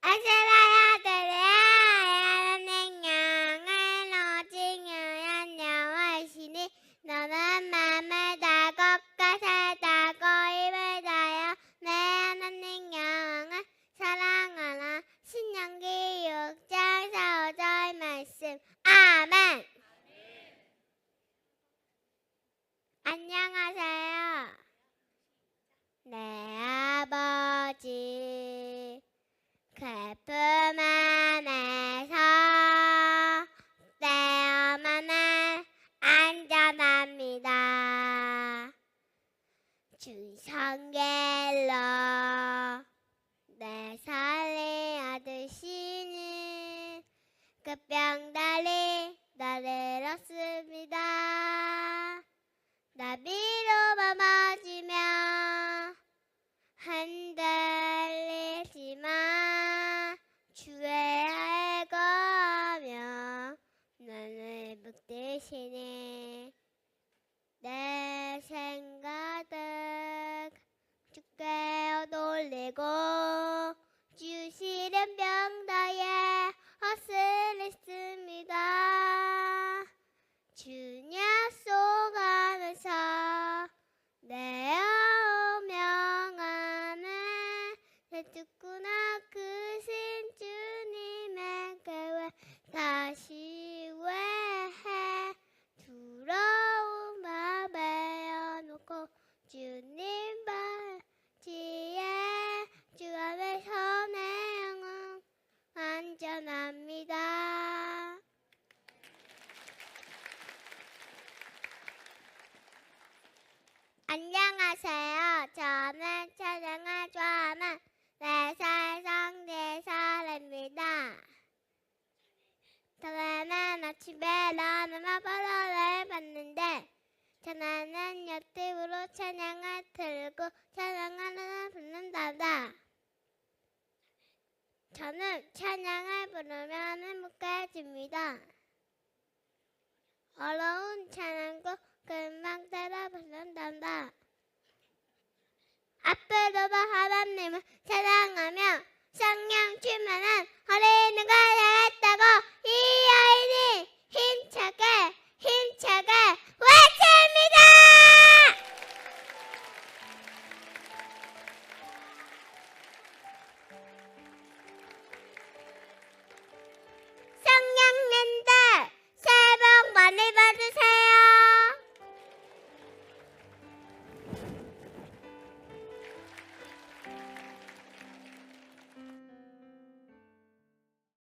あざら。 안겔로 내 살의 아들 신은 급병당 힘을 내고 발견합니다. 안녕하세요. 저는 촬영을 좋아하는 4살 성대설입니다. 저는 아침에 라면 마바로를 봤는데 저는 유튜브로 촬영 사람은 찬양을 부르면 행복해집니다. 어려운 찬양